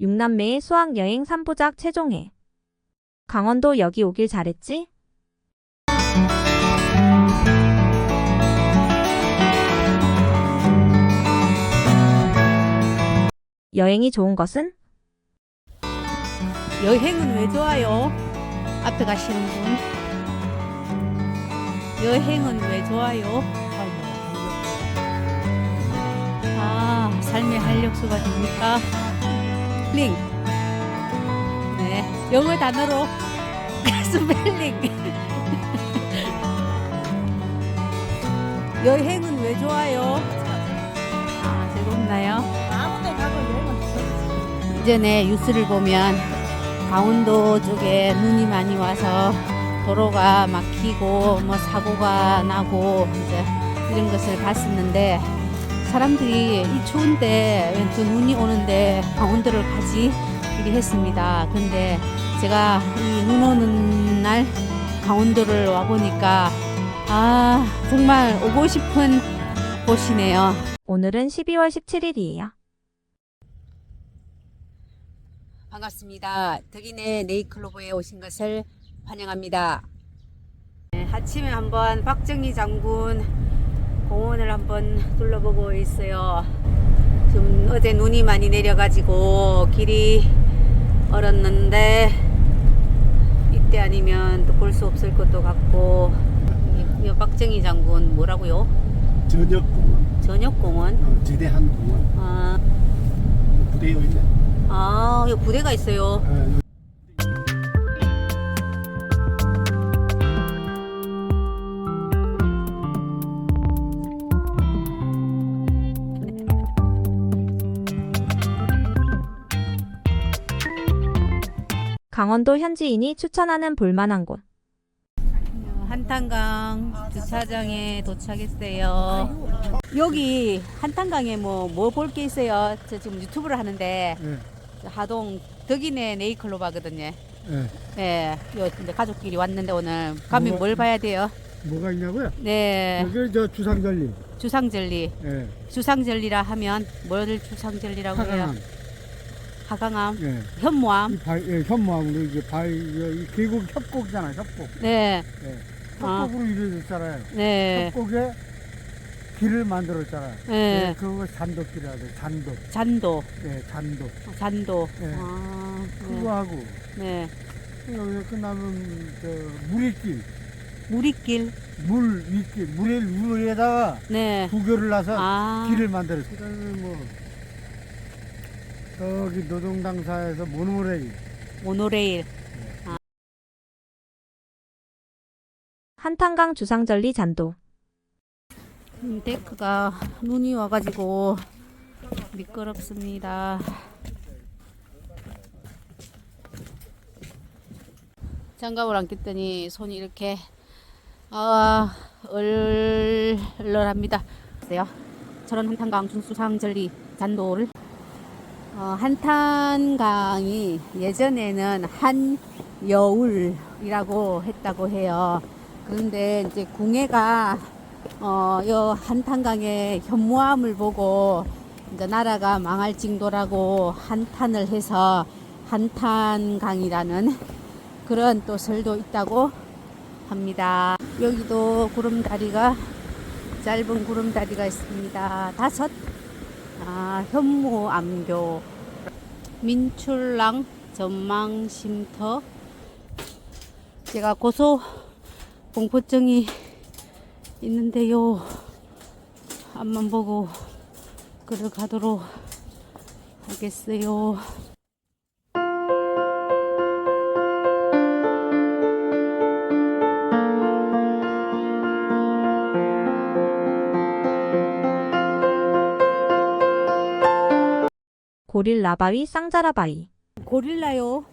육남매의 수학여행 3부작 최종회. 강원도 여기 오길 잘했지? 여행이 좋은 것은? 여행은 왜 좋아요? 앞에 가시는 분. 여행은 왜 좋아요? 아, 삶의 활력소가 됩니까? 링. 네, 영어 단어로 스펠링. 여행은 왜 좋아요? 아, 즐겁나요? 아무데 가도 여행은. 이전에 뉴스를 보면 강원도 쪽에 눈이 많이 와서 도로가 막히고 뭐 사고가 나고 이제 이런 것을 봤었는데 사람들이 이 추운데 왜또 눈이 오는데 강원도를 가지 이리 했습니다. 근데 제가 이 눈 오는 날 강원도를 와 보니까 아 정말 오고 싶은 곳이네요. 오늘은 12월 17일이에요. 반갑습니다. 덕인의 네이클로버에 오신 것을 환영합니다. 네, 아침에 한번 박정희 장군 공원을 한번 둘러보고 있어요. 좀 어제 눈이 많이 내려가지고 길이 얼었는데 이때 아니면 또 볼 수 없을 것도 같고 이- 이 박정희 장군 뭐라고요? 저녁공원, 저녁공원? 어, 제대한 공원, 아, 부대에 있네. 아 여기 부대가 있어요. 어, 강원도 현지인이 추천하는 볼만한 곳. 한탄강 주차장에 도착했어요. 여기 한탄강에 뭐 뭐 볼 게 있어요? 저 지금 유튜브를 하는데 예, 저 하동 덕인의 네이클로바거든요. 예. 네, 요 이제 가족끼리 왔는데 오늘 가면 뭐가- 뭘 봐야 돼요? 뭐가 있냐고요? 네, 여기 저 주상절리, 주상절리. 예, 주상절리라 하면 뭐를 주상절리라고 해요? 하강암, 예, 현무암. 이 발, 예, 현무암으로 이게 발, 이 계곡 협곡이잖아요, 협곡. 네, 예, 아. 협곡으로 이루어졌잖아요. 네, 협곡에 길을 만들었잖아요. 네. 예, 그거 잔도길이라고 해요, 잔도. 잔도, 예, 잔도. 잔도. 네. 아, 그거 하고, 네, 여기 끝나면 저 물이길, 무리길. 물 윗길, 물에, 물에다가 네. 부교를 놔서 아. 길을 만들었어요. 그다음에 뭐 저기 노동당사에서 모노레일 모노레일. 한탄강 주상절리 잔도. 음, 데크가 눈이 와가지고 미끄럽습니다. 장갑을 안 꼈더니 손이 이렇게 아 얼얼합니다. 저런 한탄강 중수상절리 잔도를 어, 한탄강이 예전에는 한여울이라고 했다고 해요. 그런데 이제 궁예가 어, 요 한탄강의 현무암을 보고 이제 나라가 망할 징도라고 한탄을 해서 한탄강이라는 그런 또 설도 있다고 합니다. 여기도 구름다리가 짧은 구름다리가 있습니다. 다섯 아, 현무암교 민출랑 전망쉼터 제가 고소 공포증이 있는데요. 앞만 보고 걸어가도록 하겠어요. 고릴라바위 쌍자라바위. 고릴라요.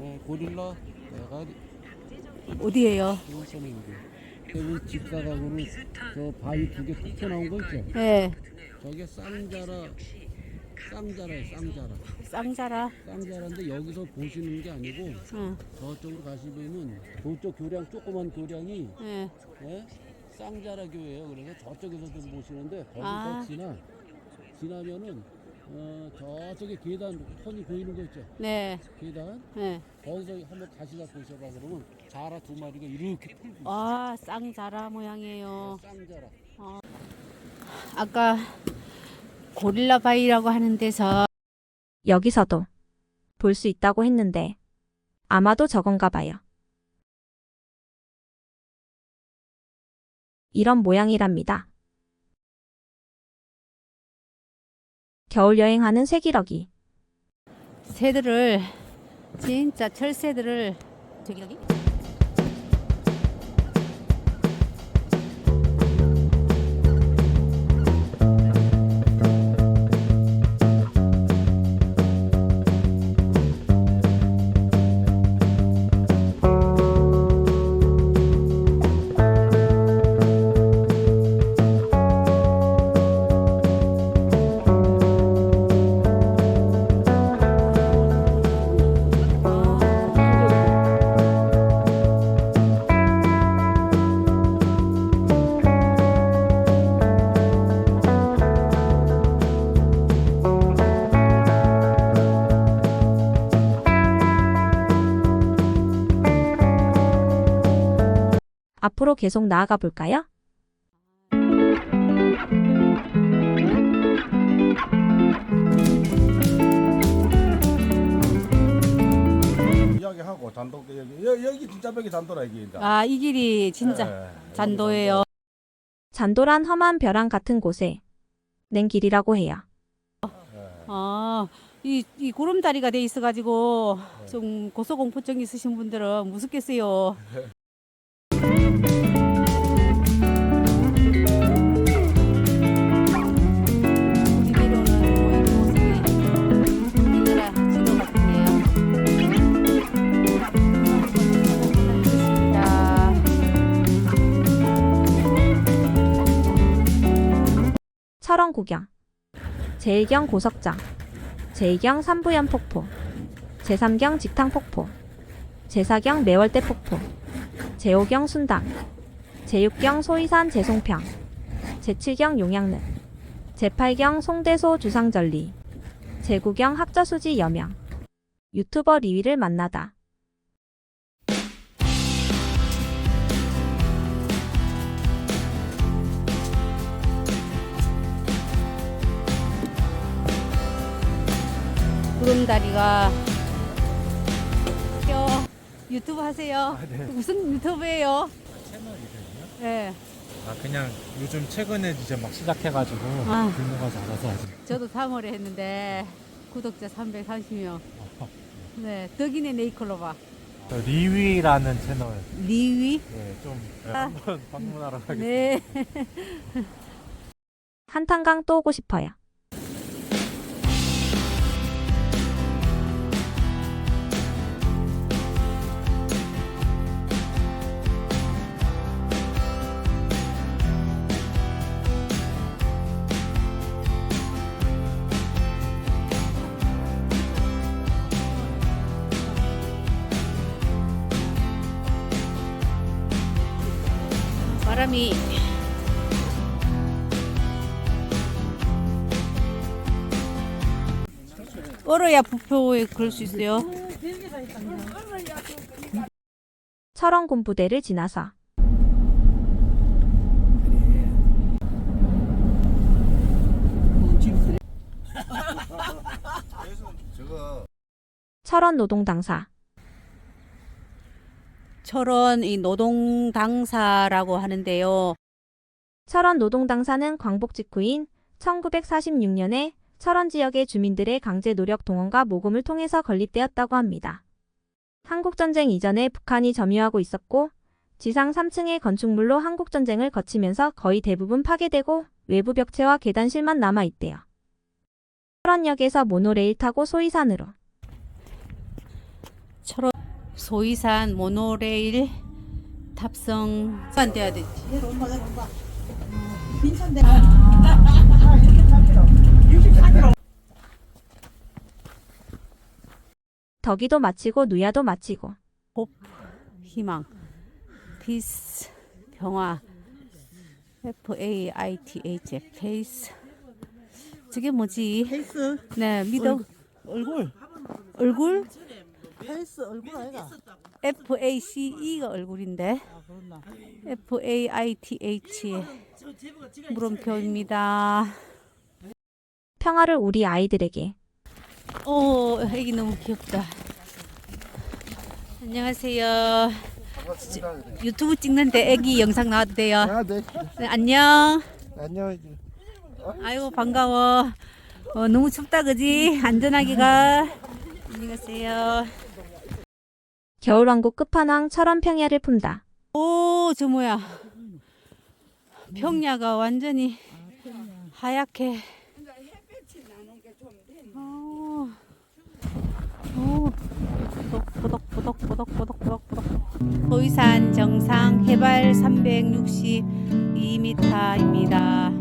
어, 고릴라 내가 어디에요? 여기 집사각으로 저 바위 두개툭 튀어나온 거 있죠? 네, 저게 쌍자라 쌍자라예요 쌍자라 쌍자라. 쌍자라인데 여기서 보시는 게 아니고 응, 저쪽으로 가시면은 저쪽 교량 조그만 교량이 네. 예? 쌍자라 교예요 그래서 저쪽에서 좀 보시는데 거기 아. 더 지나 지나면은 어, 저쪽에 계단 폰이 보이는 거 있죠? 네. 계단 네. 거기서 한번 가시다 보셔봐 그러면 자라 두 마리가 이렇게 풀고 있어. 와, 쌍자라 모양이에요. 쌍자라. 아까 고릴라 바위라고 하는 데서 여기서도 볼 수 있다고 했는데 아마도 저건가 봐요. 이런 모양이랍니다. 겨울 여행하는 세기러기. 새들을 진짜 철새들을 저기 여기 앞으로 계속 나아가 볼까요? 이야기하고 단독 여기 여- 여기 진짜 벽이 단도라 이게 이제. 아, 이 길이 진짜 예, 잔도예요. 잔도란 험한 벼랑 같은 곳에 낸 길이라고 해요. 아, 이, 이 구름다리가 돼 있어가지고 좀 고소공포증 있으신 분들은 무섭겠어요. 철원 구경, 제1경 고석장, 제2경 삼부연 폭포, 제3경 직탕 폭포, 제4경 매월대 폭포, 제5경 순당, 제6경 소이산 재송평, 제7경 용양릉, 제8경 송대소 주상절리, 제9경 학저수지 여명, 유튜버 리위를 만나다. 구름다리가 뼈 유튜브 하세요? 무슨 유튜브예요? 채널이거든요. 네, 아 그냥 요즘 최근에 이제 막 시작해가지고 아. 규모가 작아서 아직 저도 3월에 했는데 구독자 330명. 네, 덕인의 네이클로바 저 리위라는 채널 리위. 네, 좀 네, 아. 한번 방문하러 가겠습니다. 네. 한탄강 또 오고 싶어요. 바람이 얼어야 부표에 그럴 수 있어요. 철원 군부대를 지나서 철원 노동당사, 철원 이 노동 당사라고 하는데요. 철원 노동당사는 광복 직후인 1946년에 철원 지역의 주민들의 강제 노력 동원과 모금을 통해서 건립되었다고 합니다. 한국전쟁 이전에 북한이 점유하고 있었고 지상 3층의 건축물로 한국전쟁을 거치면서 거의 대부분 파괴되고 외부 벽체와 계단실만 남아있대요. 철원역에서 모노레일 타고 소이산으로 소이산 모노레일 탑승 안 돼야 되지. 빈천대. 덕이도 마치고 누야도 마치고. 희망 피스 평화 F A I T H 페이스. 저게 뭐지? 페이스? 네, 믿어. 얼굴. 얼굴? 페이스 얼굴 아이가 F A C E가 얼굴인데. 아 그렇나 F A I T H 물음표입니다. 평화를 우리 아이들에게. 오, 애기 너무 귀엽다. 안녕하세요. 유튜브 찍는데 애기 영상 나와도 돼요? 아, 네. 네, 안녕. 안녕. 아이고 반가워. 어, 너무 춥다 그지? 안전하게 가. 안녕하세요. 겨울왕국 끝판왕 철원 평야를 품다. 오, 저 뭐야? 평야가 완전히 하얗게. 보덕, 보덕. 소위산 정상 해발 362m입니다. 정상이다.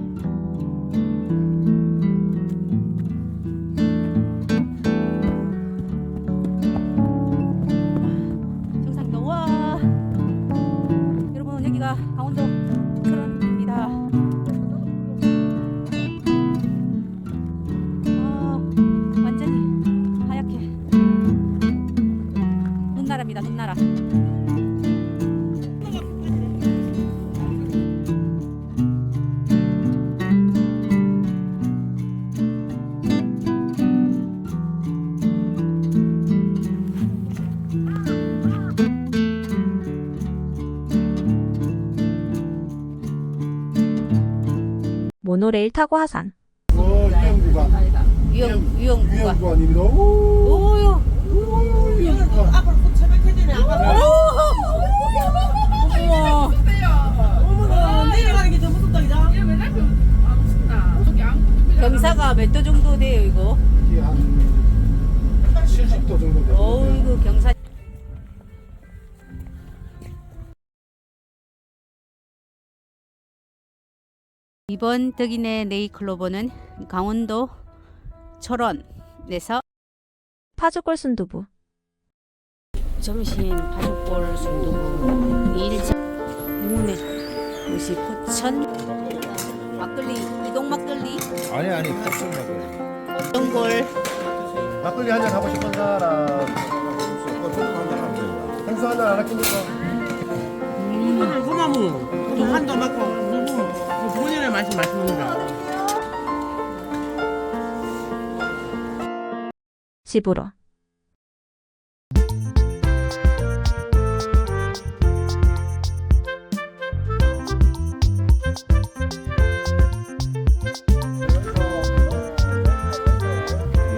모노레일 타고 하산. 어, 유영구가. 유영 유영구가. 유영구 아닙니다. 오, 오요. 앞으로 꼭 해야 되네 어머. 어머나 내려가는 게 더 무섭다 그죠? 경사가 몇도 정도 이번 덕인의 네이클로버는 강원도 철원에서 파주골 순두부. 점심 바둑볼 순두부 일자 무네 무시 포천 막걸리 이동 막걸리 아니 아니 탑승 먹어요. 동골 막걸리 한잔 하고 싶은 사람. 행수 한잔 안 할깁니까? 오늘 소나무 한도 맞고 말씀 말씀합니다 집으로.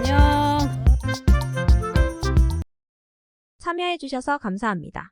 안녕 참여해주셔서 감사합니다.